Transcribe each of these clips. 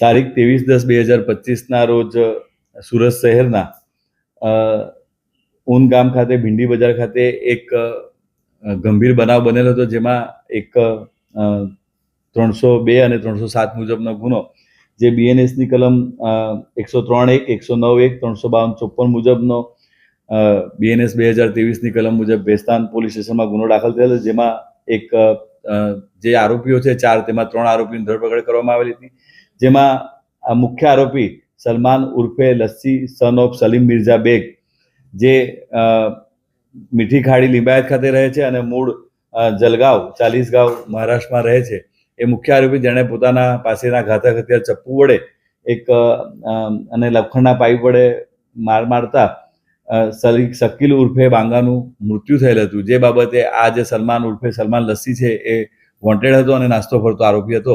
તારીખ ત્રેવીસ દસ બે હજાર પચીસના રોજ સુરત શહેરના ઊન ગામ ખાતે, ભીંડી બજાર ખાતે એક ગંભીર બનાવ બનેલો હતો જેમાં એક ત્રણસો બે અને ત્રણસો સાત મુજબનો ગુનો, જે બીએનએસની કલમ એકસો ત્રણ એક, એકસો નવ એક, ત્રણસો બાવન ચોપન મુજબનો બીએનએસ બે હજાર ત્રેવીસની કલમ મુજબ ભેસ્તાન પોલીસ સ્ટેશનમાં ગુનો દાખલ થયેલો, જેમાં એક જે આરોપીઓ છે ચાર, તેમાં ત્રણ આરોપીની ધરપકડ કરવામાં આવેલી હતી. જેમાં મુખ્ય આરોપી સલમાન ઉર્ફે Lassi son of Salim Mirza bag, જે મીઠી ખાડી લિંબાયત ખાતે રહે છે અને મૂળ જલગાંવ, ચાલીસગાંવ મહારાષ્ટ્રમાં રહે છે. એ મુખ્ય આરોપી જેણે પોતાના પાસેના ઘાતક હથિયાર ચપ્પુ વડે એક અને લખણના પાઇપ વડે માર મારતા સલી, શકીલ ઉર્ફે બાંગાનું મૃત્યુ થયેલ હતું. જે બાબતે આ જે સલમાન ઉર્ફે સલમાન લસ્સી છે એ વોન્ટેડ હતો અને નાસ્તો ફરતો આરોપી હતો.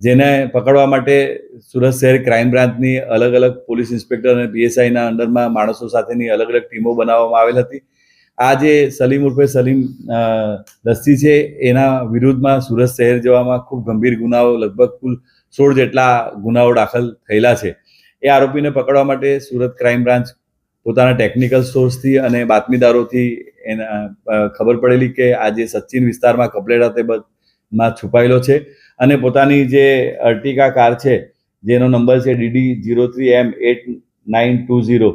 જેને પકડવા માટે સુરત શહેર ક્રાઇમ બ્રાન્ચની અલગ અલગ પોલીસ ઇન્સ્પેક્ટર અને પીએસઆઈના અંડરમાં માણસો સાથેની અલગ અલગ ટીમો બનાવવામાં આવેલ હતી. આ જે સલીમ ઉર્ફે સલીમ દસ્તી છે, એના વિરુદ્ધમાં સુરત શહેર જવામાં ખૂબ ગંભીર ગુનાઓ, લગભગ કુલ સોળ જેટલા ગુનાઓ દાખલ થયેલા છે. એ આરોપીને પકડવા માટે સુરત ક્રાઇમ બ્રાન્ચ પોતાના ટેકનિકલ સોર્સથી અને બાતમીદારોથી એના ખબર પડેલી કે આજે સચિન વિસ્તારમાં કપલેડા તે માં છુપાયેલો છે અને પોતાની જે અર્ટિકા કાર છે, જેનો નંબર છે DD zero three M eight nine two zero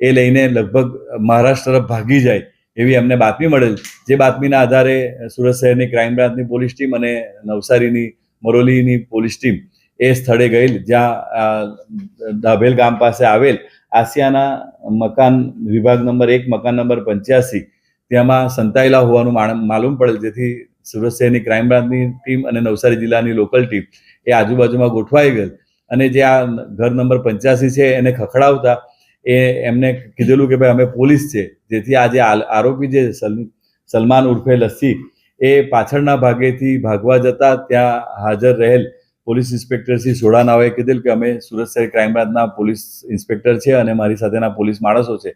એ લઈને લગભગ મહારાષ્ટ્ર તરફ ભાગી જાય એવી અમને બાતમી મળેલ. જે બાતમીના આધારે સુરત શહેરની ક્રાઇમ બ્રાન્ચની પોલીસ ટીમ અને નવસારીની મરોલીની પોલીસ ટીમ એ સ્થળે ગયેલ, જ્યાં દાભેલ ગામ પાસે આવેલ આસિયાના મકાન વિભાગ નંબર એક, મકાન નંબર પંચ્યાસી તેમાં સંતાયેલા હોવાનું માલુમ પડેલ. જેથી સુરત શહેરની ક્રાઇમ બ્રાન્ચની ટીમ અને નવસારી જિલ્લાની લોકલ ટીમ એ આજુબાજુમાં ગોઠવાઈ ગયેલ. અને જે આ ઘર નંબર પંચ્યાસી છે એને ખખડાવતા એ એમને કીધેલું કે ભાઈ અમે પોલીસ છે. જેથી આ જે આરોપી જે સલ- સલમાન ઉર્ફે લસ્સી એ પાછળના ભાગેથી ભાગવા જતા ત્યાં હાજર રહેલ પોલીસ ઇન્સ્પેક્ટર શ્રી સોડાનાઓએ કીધેલ કે અમે સુરત શહેર ક્રાઇમ બ્રાન્ચના પોલીસ ઇન્સ્પેક્ટર છે અને મારી સાથેના પોલીસ માણસો છે.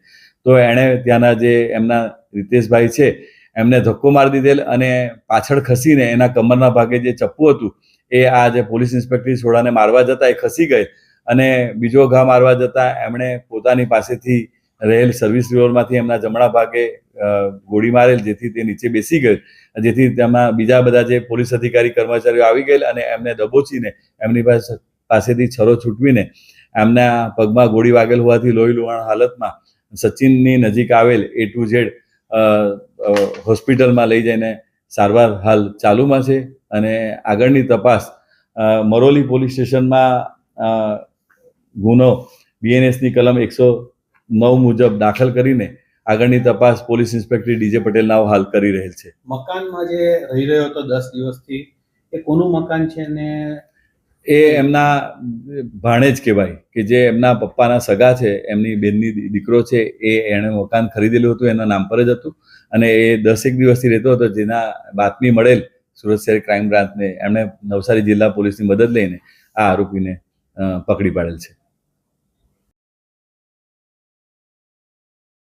તો એણે ત્યાંના જે એમના રીતેશભાઈ છે એમને ધક્કો મારી દીધેલ અને પાછળ ખસીને એના કમરના ભાગે જે ચપ્પુ હતું, એ આ જે પોલીસ ઇન્સ્પેક્ટર છોડાને મારવા જતા એ ખસી ગઈ અને બીજો ઘા મારવા જતા એમણે પોતાની પાસેથી રહેલ સર્વિસ રિવોલ્વરમાંથી એમના જમણા ભાગે ગોળી મારેલ જેથી તે નીચે બેસી ગયેલ જેથી તેમાં બીજા બધા જે પોલીસ અધિકારી કર્મચારીઓ આવી ગયેલ અને એમને દબોચીને એમની પાસે, પાસેથી છરો છૂટવીને એમના પગમાં ગોળી વાગેલ હોવાથી લોહી લુહાણ હાલતમાં સચિનની નજીક આવેલ એ ટુ ઝેડ હોસ્પિટલમાં લઈ જઈને સારવાર હાલ ચાલુમાં છે અને આગળની તપાસ મરોલી પોલીસ સ્ટેશનમાં ગુનો બીએનએસની કલમ એકસો નવ મુજબ દાખલ કરીને આગળની તપાસ પોલીસ ઇન્સ્પેક્ટર ડીજે પટેલ નાવ હાલ કરી રહેલ છે. મકાનમાં જે રહી રહ્યો હતો દસ દિવસથી, એ કોનું મકાન છે ને એ એમના ભાણેજ કહેવાય કે જે એમના પપ્પાના સગા છે, એમની બેનની દીકરો છે, એ એણે મકાન ખરીદેલું હતું, એના નામ પર જ હતું. અને એ દસેક દિવસથી રહેતો હતો, જેના બાતમી મળેલ સુરત શહેર ક્રાઇમ બ્રાન્ચને એમણે નવસારી જિલ્લા પોલીસની મદદ લઈને આ આરોપીને પકડી પાડેલ છે.